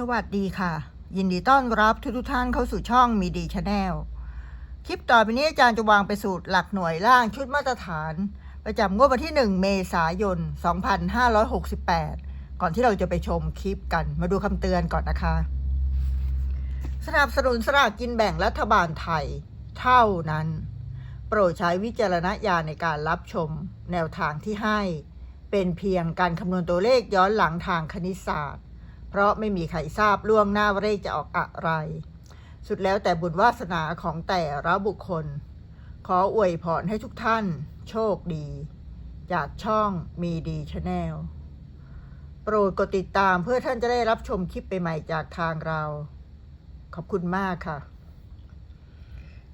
สวัสดีค่ะ ยินดีต้อนรับทุกทุกท่านเข้าสู่ช่องมีดีชาแนลคลิปต่อไปนี้อาจารย์จะวางไปสูตรหลักหน่วยล่างชุดมาตรฐาน ประจำงวดวันที่ 1 เมษายน 2568 ก่อนที่เราจะไปชมคลิปกันมาดูคำเตือนก่อนนะคะ สนับสนุนสลากกินแบ่งรัฐบาลไทยเท่านั้น โปรดใช้วิจารณญาณในการรับชมแนวทางที่ให้ เป็นเพียงการคำนวณตัวเลขย้อนหลังทางคณิตศาสตร์ เพราะไม่มีใครทราบล่วงหน้าว่าเลขจะออกอะไร สุดแล้วแต่บุญวาสนาของแต่ละบุคคล ขออวยพรให้ทุกท่าน โชคดี จากช่องมีดีชาแนลโปรดกดติดตามเพื่อท่านจะได้รับชมคลิปใหม่ๆจากทางเรา ขอบคุณมากค่ะ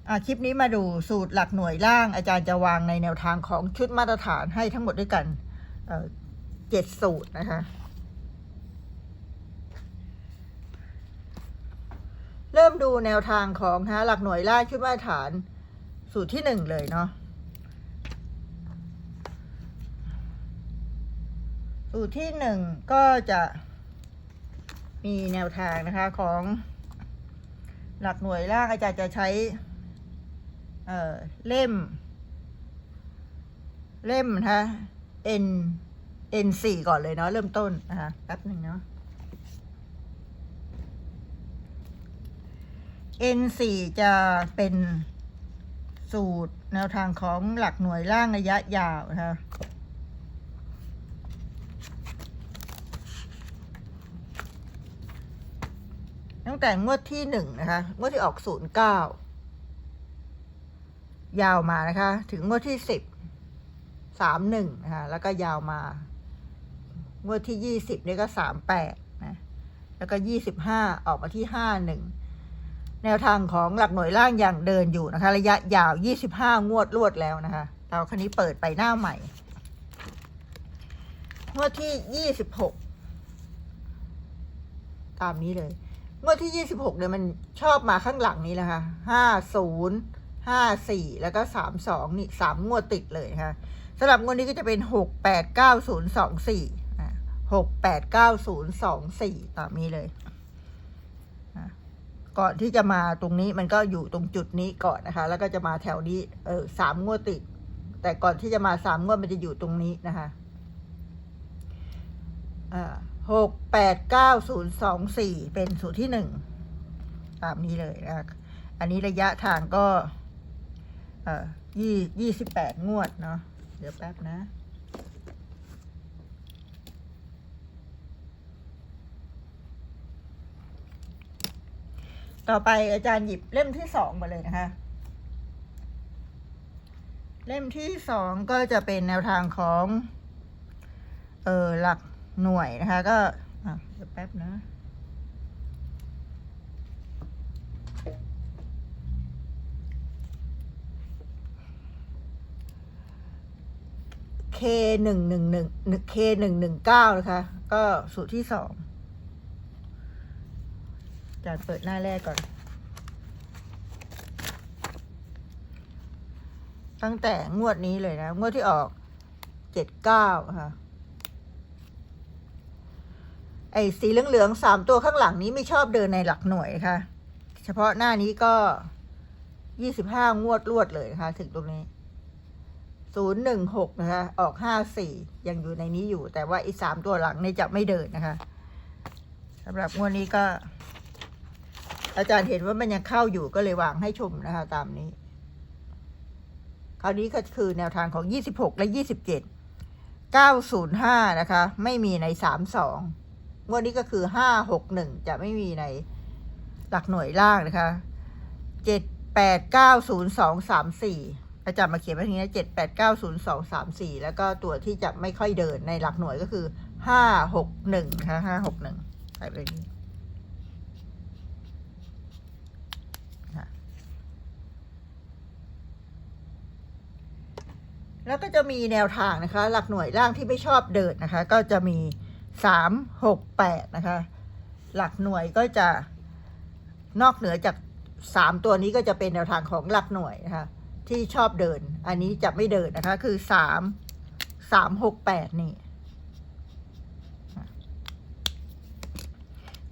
อะคลิปนี้มาดูสูตรหลักหน่วยล่างอาจารย์จะวางในแนวทางของชุดมาตรฐานให้ทั้งหมดด้วยกันเจ็ดสูตรนะคะ เริ่มดูแนวทางของฮะหลักหน่วยล่างชุดมาตรฐานสูตรที่หนึ่งเลยเนาะสูตรที่หนึ่งก็จะมีแนวทางนะคะของหลักหน่วยล่างอาจารย์จะใช้เอ่อเล่ม เล่มนะคะ N N สี่ก่อนเลยเนาะเริ่มต้นนะคะแป๊บหนึ่งเนาะ N สี่จะเป็นสูตรแนวทางของหลักหน่วยล่างระยะยาวนะคะตั้งแต่งวดที่หนึ่งนะคะ งวดที่ออกศูนย์เก้ายาวมานะคะ ถึงงวดที่สิบสามหนึ่งนะคะ แล้วก็ยาวมา งวดที่ยี่สิบนี่ก็สามแปดนะ แล้วก็ยี่สิบห้าออกมาที่ห้าหนึ่ง แนวทางของหลักหน่วยล่างอย่างเดินอยู่นะคะ ระยะยาว 25 งวดรวดแล้วนะคะเราคันนี้เปิดไปหน้าใหม่ งวดที่ 26 ตามนี้เลย งวดที่ 26เนี่ยมันชอบมาข้างหลังนี้นะคะ50 54 แล้วก็ 32 นี่ 3 งวดติดเลยนะคะสำหรับงวดนี้ก็จะเป็น 6 8 9 0 2 4 6 8 9 0 2 4 ตามนี้เลย ก่อนที่จะมาตรงนี้มันก็อยู่ตรงจุดนี้ก่อนนะคะ แล้วก็จะมาแถวนี้เออสามงวดติด แต่ก่อนที่จะมาสามงวดมันจะอยู่ตรงนี้นะคะอ่าหกแปดเก้าศูนย์สองสี่เป็นสูตรที่หนึ่งตามนี้เลยนะอันนี้ระยะทางก็ เอ่อยี่ยี่สิบแปดงวดเนาะเดี๋ยวแป๊บนะ ต่อไปอาจารย์หยิบเล่มที่สองมาเลยนะคะ เล่มที่สองก็จะเป็นแนวทางของ เออหลักหน่วยนะคะ ก็อะเดี๋ยวแป๊บนะ K หนึ่งหนึ่งหนึ่ง K หนึ่งหนึ่งเก้านะคะ ก็สูตรที่สอง จารเปิดหน้าแรกก่อน ตั้งแต่งวดนี้เลยนะ งวดที่ออกเจ็ดเก้าค่ะ ไอ้สีเหลืองๆสามตัวข้างหลังนี้ไม่ชอบเดินในหลักหน่วยค่ะ เฉพาะหน้านี้ก็ยี่สิบห้างวดรวดเลยนะคะถึงตรงนี้ศูนย์หนึ่งหกนะคะ ออกห้าสี่ยังอยู่ในนี้อยู่ แต่ว่าอีสามตัวหลังนี่จะไม่เดินนะคะสำหรับงวดนี้ก็ อาจารย์เห็นว่ามันยังเข้าอยู่ก็เลยวางให้ชมนะคะ ตามนี้ คราวนี้ก็คือแนวทางของ 26 และ 27 905 นะคะ ไม่มีใน 32 งวดนี้ก็คือ 561 จะไม่มีในหลักหน่วยล่างนะคะ 7890234 อาจารย์มาเขียนไว้ทีนี้7890234 แล้วก็ตัวที่จะไม่ค่อยเดินในหลักหน่วยก็คือ 561นะคะ561ใส่ไปนี้ แล้วก็จะมีแนวทางนะคะ หลักหน่วยล่างที่ไม่ชอบเดินนะคะ ก็จะมีสามหกแปดนะคะ หลักหน่วยก็จะนอกเหนือจากสามตัวนี้ก็จะเป็นแนวทางของหลักหน่วยนะคะที่ชอบเดิน อันนี้จะไม่เดินนะคะ คือสามสามหกแปดนี่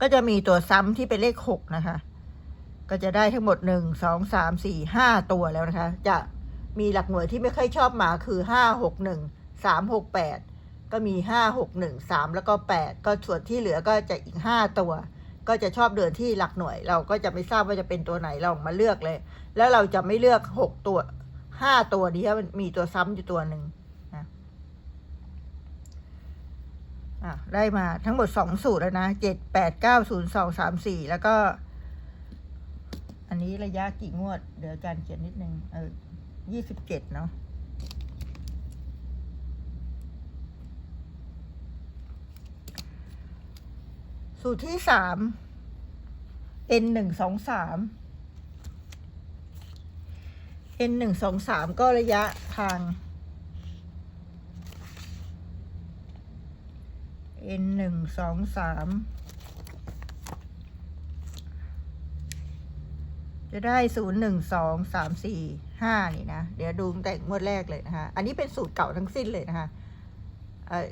ก็จะมีตัวซ้ำที่เป็นเลขหกนะคะ ก็จะได้ทั้งหมดหนึ่งสองสามสี่ห้าตัวแล้วนะคะ จะ มีหลักหน่วยที่ไม่ค่อยชอบมาคือห้าหกหนึ่งสามหกแปดก็มีห้าหกหนึ่งสามแล้วก็แปดก็ส่วนที่เหลือก็จะอีกห้าตัว ก็จะชอบเดินที่หลักหน่วย เราก็จะไม่ทราบว่าจะเป็นตัวไหนเรามาเลือกเลย แล้วเราจะไม่เลือกหกตัวห้าตัวนี้มันมีตัวซ้ำอยู่ตัวหนึ่งนะอะได้มาทั้งหมดสองสูตรแล้วนะเจ็ดแปดเก้าศูนย์สองสามสี่แล้วก็ อันนี้ระยะกี่งวด เดี๋ยวอาจารย์เขียนนิดนึงเออ ยี่สิบเจ็ดเนาะสูตรที่สาม n หนึ่งสองสาม n หนึ่งสองสามก็ระยะทาง n หนึ่งสองสาม จะได้ศูนย์หนึ่งสองสามสี่ห้านี่นะ เดี๋ยวดูตั้งแต่งวดแรกเลยนะคะ อันนี้เป็นสูตรเก่าทั้งสิ้นเลยนะคะเอ่อ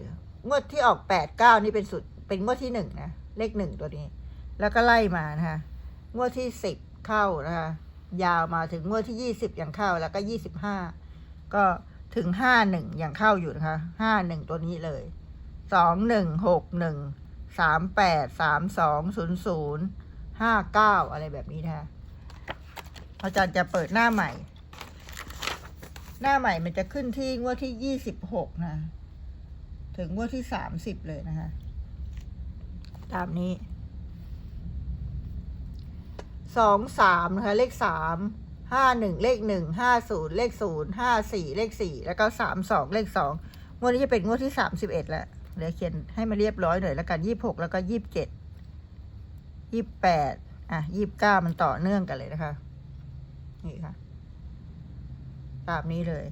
งวดที่ออกแปดเก้านี่เป็นสูตรเป็นงวดที่หนึ่งนะ เลขหนึ่งตัวนี้ แล้วก็ไล่มานะคะ งวดที่สิบเข้านะคะ ยาวมาถึงงวดที่ยี่สิบอย่างเข้า แล้วก็ยี่สิบห้าก็ถึงห้าหนึ่งอย่างเข้าอยู่นะคะห้าหนึ่งตัวนี้เลยสองหนึ่งหกหนึ่งสามแปดสามสองศูนย์ศูนย์ห้าเก้าอะไรแบบนี้นะคะ อาจารย์จะเปิดหน้าใหม่ หน้าใหม่มันจะขึ้นที่งวดที่ยี่สิบหกนะ ถึงงวดที่สามสิบเลยนะคะ ตามนี้ สองสามนะคะเลขสามห้าหนึ่งเลขหนึ่งห้าศูนย์เลขศูนย์ห้าสี่เลขสี่แล้วก็สามสองเลขสองงวดนี้จะเป็นงวดที่สามสิบเอ็ดแล้วเดี๋ยวเขียนให้มาเรียบร้อยหน่อยแล้วกันยี่หกแล้วก็ยี่สิบเจ็ดยี่แปดอะยี่บเก้ามันต่อเนื่องกันเลยนะคะ นี่ค่ะ ตามนี้เลย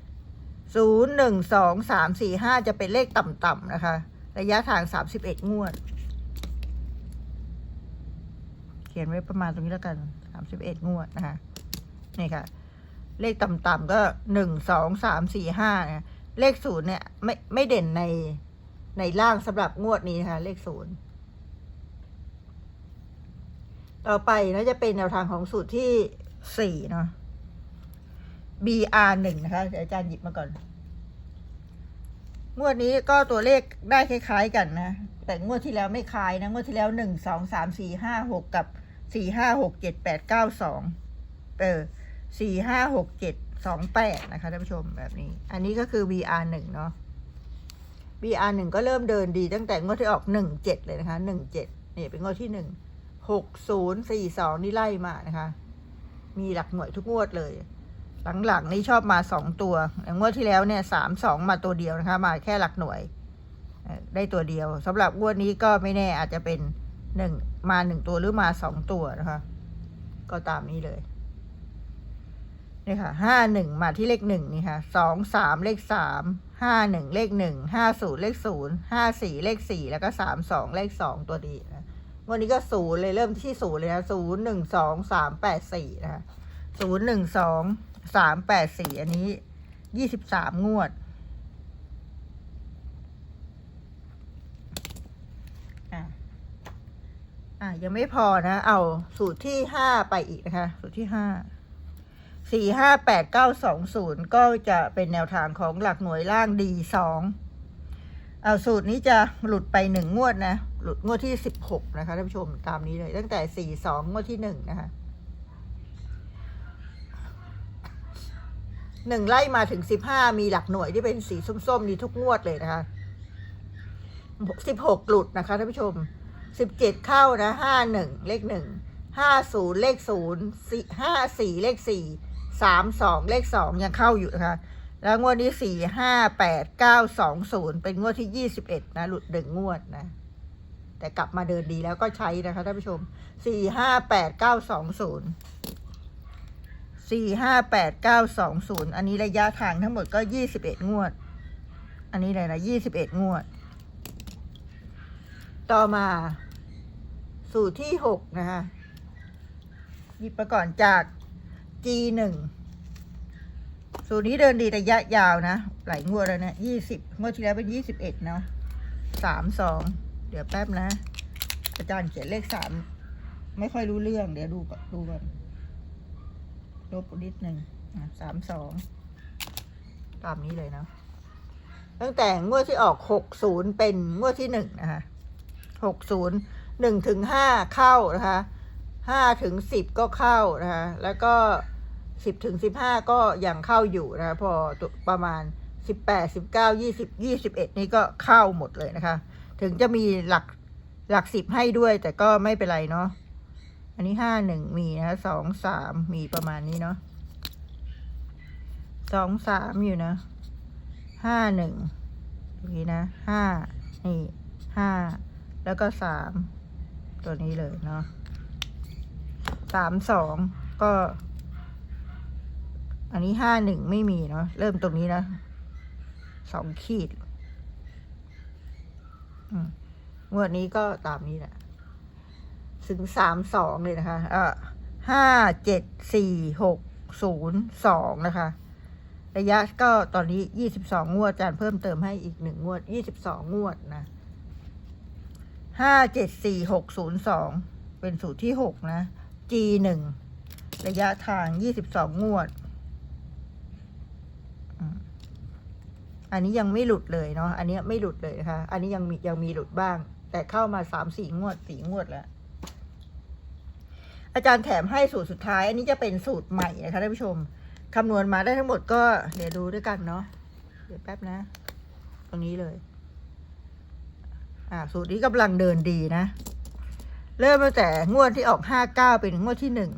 ศูนย์หนึ่งสองสามสี่ห้าจะเป็นเลขต่ำๆนะคะ ระยะทางสามสิบเอ็ดงวด เขียนไว้ประมาณตรงนี้แล้วกันสามสิบเอ็ดงวดนะคะ นี่ค่ะ เลขต่ำๆก็หนึ่งสองสามสี่ห้าเนี่ยเลขศูนย์เนี่ย ไม่ไม่เด่นในในล่างสำหรับงวดนี้นะคะ เลขศูนย์ต่อไปนะจะเป็นแนวทางของสูตรที่สี่เนาะ BR หนึ่งนะคะเดี๋ยวอาจารย์หยิบมาก่อน งวดนี้ก็ตัวเลขได้คล้าย ๆ กันนะ แต่งวดที่แล้วไม่คล้ายนะ งวดที่แล้วหนึ่งสองสามสี่ห้าหกกับสี่ห้าหกเจ็ดแปดเก้าสองเออสี่ห้าหกเจ็ดสองแปดนะคะท่านผู้ชมแบบนี้ อันนี้ก็คือ VR หนึ่งเนาะ VR หนึ่งก็เริ่มเดินดีตั้งแต่งวดที่ออกหนึ่งเจ็ดเลยนะคะหนึ่งเจ็ดนี่เป็นงวดที่หนึ่งหกศูนย์สี่สองนี่ไล่มานะคะ มีหลักหน่วยทุกงวดเลย หลังๆนี่ชอบมาสองตัวอย่างงวดที่แล้วเนี่ยสามสองมาตัวเดียวนะคะ มาแค่หลักหน่วยได้ตัวเดียวสำหรับงวดนี้ก็ไม่แน่อาจจะเป็นหนึ่งมาหนึ่งตัวหรือมาสองตัวนะคะ ก็ตามนี้เลยนี่ค่ะห้าหนึ่งมาที่เลขหนึ่งนี่ค่ะสองสามเลขสามห้าหนึ่งเลขหนึ่งห้าศูนย์เลขศูนย์ห้าสี่เลขสี่แล้วก็สามสองเลขสองตัวดีนะวันนี้ก็ศูนย์เลยเริ่มที่ศูนย์เลยนะศูนย์หนึ่งสองสามแปดสี่นะคะศูนย์หนึ่งสอง สามแปดสี่อันนี้ยี่สิบสามงวดอะยังไม่พอนะ เอาสูตรที่ห้าไปอีกนะคะ สูตรที่ห้าสี่ห้าแปดเก้าสองศูนย์ก็จะเป็นแนวทางของหลักหน่วยล่างดีสองเอาสูตรนี้จะหลุดไปหนึ่งงวดนะ หลุดงวดที่สิบหกนะคะท่านผู้ชมตามนี้เลย ตั้งแต่สี่สองงวดที่หนึ่งนะคะ หนึ่งไล่มาถึงสิบห้ามีหลักหน่วยที่เป็นสีส้มๆนี่ทุกงวดเลยนะคะสิบหกหลุดนะคะท่านผู้ชมสิบเจ็ดเข้านะห้าหนึ่งเลขหนึ่งห้าศูนย์เลขศูนย์สี่ห้าสี่เลขสี่สามสองเลขสองยังเข้าอยู่นะคะ แล้วงวดนี้สี่ห้าแปดเก้าสองศูนย์เป็นงวดที่ยี่สิบเอ็ดนะ หลุดหนึ่งงวดนะ แต่กลับมาเดินดีแล้วก็ใช้นะคะท่านผู้ชมสี่ห้าแปดเก้าสองศูนย์ สี่ห้าแปดเก้าสองศูนย์อันนี้ระยะทางทั้งหมดก็ยี่สิบเอ็ดงวด อันนี้เลยนะยี่สิบเอ็ดงวด ต่อมาสูตรที่หกนะคะหยิบมาก่อนจาก G หนึ่งสูตรนี้เดินดีระยะยาวนะ หลายงวดแล้วนะยี่สิบงวดที่แล้วเป็นยี่สิบเอ็ดเนาะสามสองเดี๋ยวแป๊บนะ อาจารย์เขียนเลขสามไม่ค่อยรู้เรื่อง เดี๋ยวดูก่อนดูก่อน ลบนิดหนึ่งสามสองตามนี้เลยนะ ตั้งแต่งวดที่ออกหกศูนย์เป็นงวดที่หนึ่งนะคะหกศูนย์หนึ่งถึงห้าเข้านะคะห้าถึงสิบก็เข้านะคะแล้วก็สิบถึงสิบห้าก็ยังเข้าอยู่นะคะพอประมาณสิบแปดสิบเก้ายี่สิบยี่สิบเอ็ดนี่ก็เข้าหมดเลยนะคะ ถึงจะมีหลักหลักสิบให้ด้วยแต่ก็ไม่เป็นไรเนาะ อันนี้ห้าหนึ่งมีนะสองสามมีประมาณนี้เนาะสองสามอยู่นะห้าหนึ่งตรงนี้นะห้านี่ห้าแล้วก็สามตัวนี้เลยเนาะสามสองก็ อันนี้ห้าหนึ่งไม่มีเนาะเริ่มตรงนี้นะสองขีดอืมงวดนี้ก็ตามนี้แหละ ถึงสามสองเลยนะคะเอ่อห้าเจ็ดสี่หกศูนย์สองนะคะ ระยะก็ตอนนี้ยี่สิบสองงวดอาจารย์เพิ่มเติมให้อีกหนึ่งงวดยี่สิบสองงวดนะห้าเจ็ดสี่หกศูนย์สองเป็นสูตรที่หกนะ G หนึ่งระยะทางยี่สิบสองงวด อันนี้ยังไม่หลุดเลยเนาะ อันนี้ไม่หลุดเลยนะคะ อันนี้ยังมียังมีหลุดบ้าง แต่เข้ามาสามสี่งวดสี่งวดแล้ว อาจารย์แถมให้สูตรสุดท้าย อันนี้จะเป็นสูตรใหม่นะคะท่านผู้ชมคำนวณมาได้ทั้งหมดก็เดี๋ยวดูด้วยกันเนาะเดี๋ยวแป๊บนะ ตรงนี้เลย อ่า สูตรนี้กำลังเดินดีนะ เริ่มตั้งแต่งวดที่ออกห้าเก้าเป็นงวดที่หนึ่ง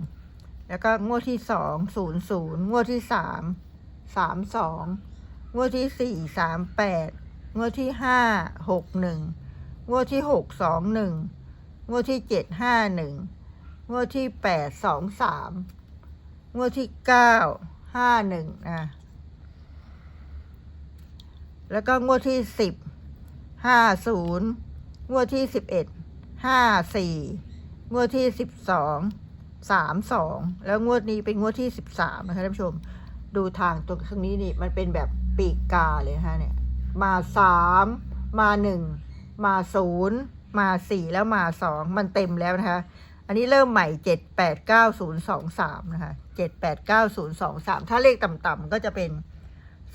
แล้วก็งวดที่สองศูนย์ศูนย์งวดที่สามสามสองงวดที่สี่สามแปดงวดที่ห้าหกหนึ่งงวดที่หกสองหนึ่งงวดที่เจ็ดห้าหนึ่ง งวดที่แปดสองสามงวดที่เก้าห้าหนึ่งนะแล้วก็งวดที่สิบห้าศูนย์งวดที่สิบเอ็ดห้าสี่งวดที่สิบสองสามสองแล้วงวดนี้เป็นงวดที่สิบสามนะคะท่านผู้ชม ดูทางตรงข้างนี้นี่มันเป็นแบบปีกกาเลยนะคะเนี่ย มาสามมาหนึ่งมาศูนย์มาสี่แล้วมาสองมันเต็มแล้วนะคะ อันนี้เริ่มใหม่เจ็ดแปดเก้าศูนย์สองสามนะคะเจ็ดแปดเก้าศูนย์สองสามถ้าเลขต่ำๆก็จะเป็น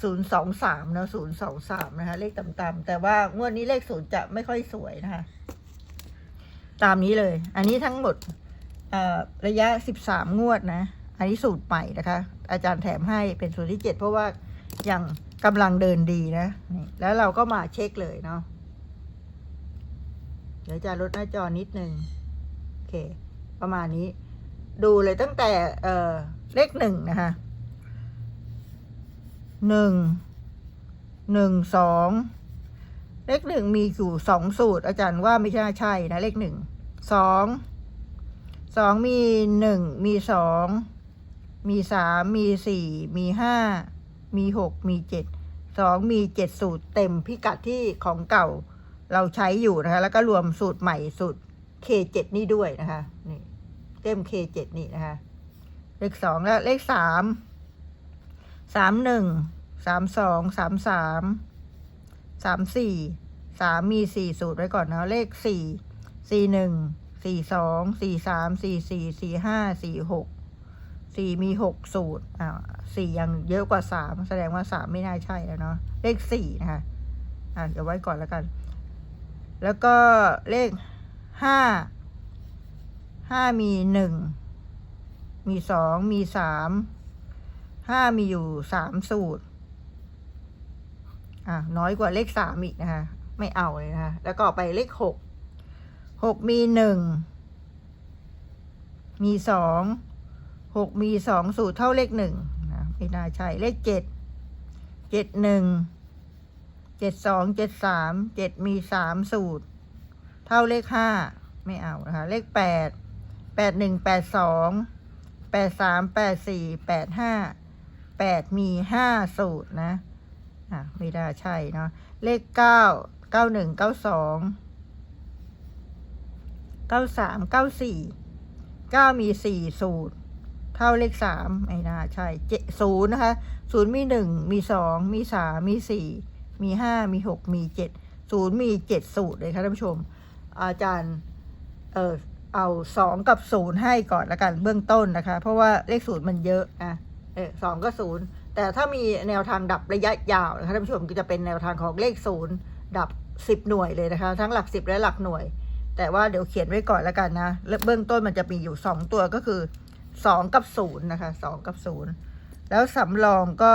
ศูนย์สองสามนะศูนย์สองสามนะคะเลขต่ำๆแต่ว่างวดนี้เลขศูนย์จะไม่ค่อยสวยนะคะ ตามนี้เลย อันนี้ทั้งหมดระยะสิบสามงวดนะ อันนี้สูตรใหม่นะคะ อาจารย์แถมให้เป็นสูตรที่เจ็ดเพราะว่ายังกำลังเดินดีนะ แล้วเราก็มาเช็คเลยเนาะเดี๋ยวจะลดหน้าจอนิดนึง โอเค ประมาณนี้ ดูเลยตั้งแต่เอ่อเลขหนึ่งนะคะหนึ่งหนึ่งสองเลขหนึ่งมีอยู่สองสูตร อาจารย์ว่าไม่ใช่ใช่นะเลขหนึ่งสองสองมีหนึ่งมีสองมีสามมีสี่มีห้ามีหกมีเจ็ดสองมีเจ็ดสูตรเต็มพิกัดที่ของเก่าเราใช้อยู่นะคะแล้วก็รวมสูตรใหม่สูตร K7 นี่ด้วยนะคะนี่เต็ม K7 นี่นะคะ เลขสองแล้วเลขสามสามหนึ่งสามสองสามสามสามสี่สามมีสี่สูตรไว้ก่อนนะเลขสี่สี่หนึ่งสี่สองสี่สามสี่สี่สี่ห้าสี่หกสี่มีหกสูตรอ่าสี่ยังเยอะกว่าสามแสดงว่าสามไม่น่าใช่แล้วเนาะเลขสี่นะคะอ่าเดี๋ยวไว้ก่อนแล้วกัน แล้วก็เลข ห้าห้ามีหนึ่งมีสองมีสามห้ามีอยู่สามสูตร อะ น้อยกว่าเลขสามอีกนะคะ ไม่เอาเลยนะคะ แล้วก็ไปเลขหกหกมีหนึ่งมีสองหกมีสองสูตรเท่าเลขหนึ่งนะไม่น่าใช่เลขเจ็ดเจ็ดหนึ่งเจ็ดสองเจ็ดสามเจ็ดมีสามสูตร เท่าเลขห้าไม่เอานะคะ เลขแปดแปดหนึ่งแปดสองแปดสามแปดสี่แปดห้าแปดมีห้าสูตรนะอะไม่ได้ใช่เนาะเลขเก้าเก้าหนึ่งเก้าสองเก้าสามเก้าสี่เก้ามีสี่สูตร เท่าเลขสามไม่น่าใช่เจ็ดศูนย์นะคะศูนย์มีหนึ่งมีสองมีสามมีสี่มีห้ามีหกมีเจ็ดศูนย์มีเจ็ดสูตรเลยค่ะท่านผู้ชม อาจารย์เออเอาสองกับศูนย์ให้ก่อนละกันเบื้องต้นนะคะ เพราะว่าเลขศูนย์มันเยอะนะเออสองก็ศูนย์แต่ถ้ามีแนวทางดับระยะยาวนะคะท่านผู้ชมก็จะเป็นแนวทางของเลขศูนย์ดับสิบหน่วยเลยนะคะ ทั้งหลักสิบและหลักหน่วย แต่ว่าเดี๋ยวเขียนไว้ก่อนละกันนะเบื้องต้นมันจะมีอยู่สองตัวก็คือสองกับศูนย์นะคะสองกับศูนย์แล้วสำรองก็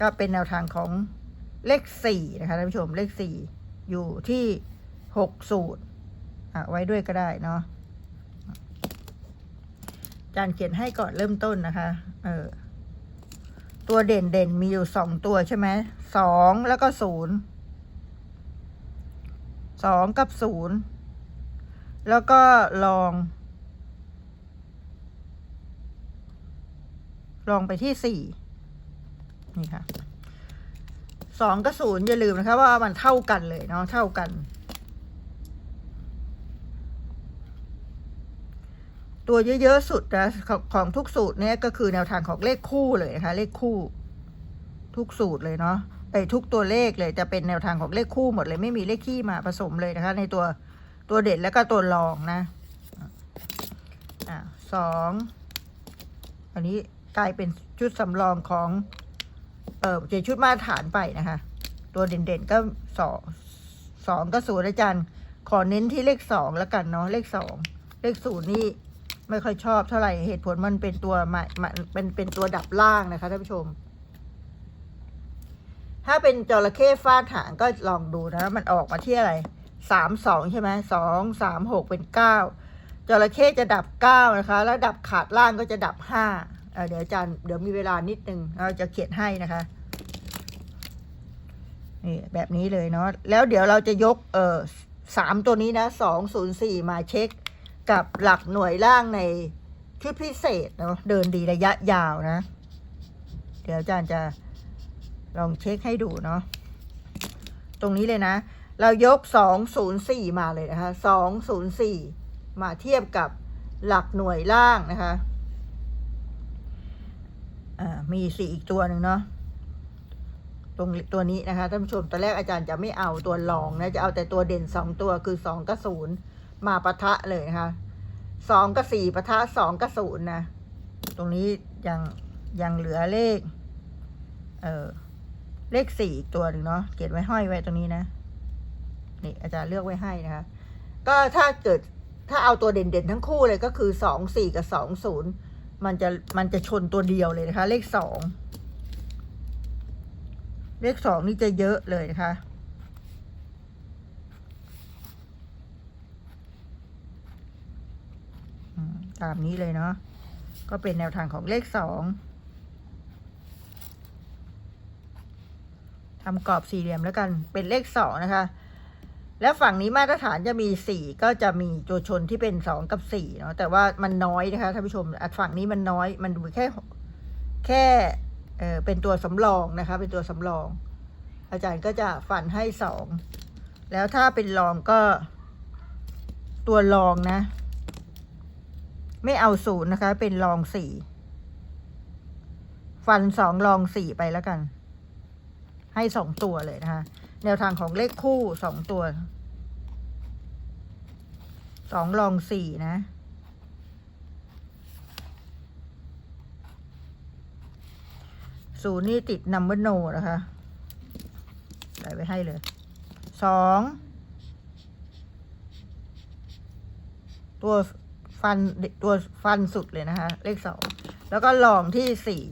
ก็เป็นแนวทางของเลขสี่นะคะท่านผู้ชมเลขสี่อยู่ที่ หกสูตรอะไว้ด้วยก็ได้เนาะอาจารย์เขียนให้ก่อนเริ่มต้นนะคะ เออ ตัวเด่นเด่นมีอยู่สองตัวใช่ไหมสองแล้วก็ศูนย์สองกับศูนย์แล้วก็ลอง ลองไปที่สี่นี่ค่ะสองกับศูนย์อย่าลืมนะคะว่ามันเท่ากันเลยเนาะเท่ากัน ตัวเยอะๆสุดนะของทุกสูตรเนี่ยก็คือแนวทางของเลขคู่เลยนะคะเลขคู่ ทุกสูตรเลยเนาะไอ้ยทุกตัวเลขเลยจะเป็นแนวทางของเลขคู่หมดเลยไม่มีเลขขี้มาผสมเลยนะคะ ในตัวตัวเด่นแล้วก็ตัวรองนะอ่าสองอันนี้กลายเป็นชุดสำรองของเออจะชุดมาตรฐานไปนะคะ ตัวเด่นๆก็สองสองก็ศูนย์อาจารย์ ขอเน้นที่เลขสองแล้วกันเนาะเลขสองเลขศูนย์นี่ ไม่ค่อยชอบเท่าไหร่เหตุผลมันเป็นตัวมามาเป็นเป็นตัวดับล่างนะคะท่านผู้ชม ถ้าเป็นจระเข้ฟาดหางก็ลองดูนะ มันออกมาที่อะไรสามสองใช่ไหมสองสามหกเป็นเก้าจระเข้จะดับเก้านะคะ แล้วดับขาดล่างก็จะดับห้าเอ่อเดี๋ยวอาจารย์เดี๋ยวมีเวลานิดนึงเราจะเขียนให้นะคะนี่แบบนี้เลยเนาะแล้วเดี๋ยวเราจะยกเออสามตัวนี้นะสองศูนย์สี่มาเช็ค กับหลักหน่วยล่างในชุดพิเศษเนาะเดินดีระยะยาวนะ เดี๋ยวอาจารย์จะลองเช็คให้ดูเนาะตรงนี้เลยนะ เรายกสองศูนย์สี่มาเลยนะคะสองศูนย์สี่มาเทียบกับหลักหน่วยล่างนะคะมีสี่อีกตัวหนึ่งเนาะตรงตัวนี้นะคะท่านผู้ชมตอนแรกอาจารย์จะไม่เอาตัวรองนะ จะเอาแต่ตัวเด่นสองตัวคือสองกับศูนย์ มาปะทะเลยนะคะสองกับสี่ปะทะสองกับศูนย์นะ ตรงนี้ยังยังเหลือเลข เออเลขสี่อีกตัวหนึ่งเนาะเขียนไว้ห้อยไว้ตรงนี้นะ นี่อาจารย์เลือกไว้ให้นะคะ ก็ถ้าเกิดถ้าเอาตัวเด่นๆทั้งคู่เลยก็คือสองสี่กับสองศูนย์มันจะมันจะชนตัวเดียวเลยนะคะ เลขสองเลขสองนี่จะเยอะเลยนะคะ อืม ตามนี้เลยเนาะก็เป็นแนวทางของเลขสองทำกรอบสี่เหลี่ยมแล้วกันเป็นเลขสองนะคะ แล้วฝั่งนี้มาตรฐานจะมีสี่ก็จะมีตัวชนที่เป็นสองกับสี่เนาะแต่ว่ามันน้อยนะคะท่านผู้ชมฝั่งนี้มันน้อยมันดูแค่แค่เออเป็นตัวสำรองนะคะ เป็นตัวสำรอง อาจารย์ก็จะฝันให้สองแล้วถ้าเป็นรองก็ตัวรองนะ ไม่เอาศูนย์นะคะ เป็นรองสี่ ฟันสองรองสี่ไปแล้วกัน ให้สองตัวเลยนะคะ แนวทางของเลขคู่สองตัว สองรองสี่นะศูนย์นี่ติดนัมเบอร์โนนะคะ ใส่ไว้ให้เลย สอง ตัว ฟันตัวฟันสุดเลยนะคะ เลขสองแล้วก็ลองที่สี่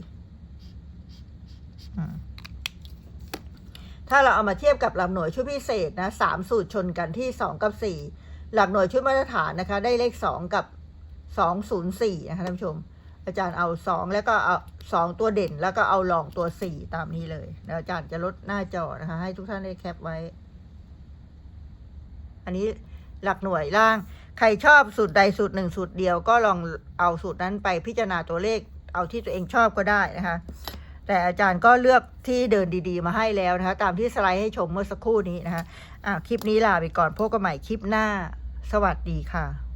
ถ้าเราเอามาเทียบกับหลักหน่วยชุดพิเศษนะสามสูตรชนกันที่สองกับสี่หลักหน่วยชุดมาตรฐานนะคะ ได้เลขสองกับสองศูนย์สี่นะคะท่านผู้ชม อาจารย์เอาสองแล้วก็เอาสองตัวเด่น แล้วก็เอาลองตัวสี่ตามนี้เลยแล้วอาจารย์จะลดหน้าจอนะคะ ให้ทุกท่านได้แคปไว้ อันนี้หลักหน่วยล่าง ใครชอบสูตรใดสูตรหนึ่งสูตรเดียวก็ลองเอาสูตรนั้นไปพิจารณาตัวเลขเอาที่ตัวเองชอบก็ได้นะคะ แต่อาจารย์ก็เลือกที่เดินดีๆ มาให้แล้วนะคะ ตามที่สไลด์ให้ชมเมื่อสักครู่นี้นะคะอะคลิปนี้ลาไปก่อนพบกันใหม่คลิปหน้า สวัสดีค่ะ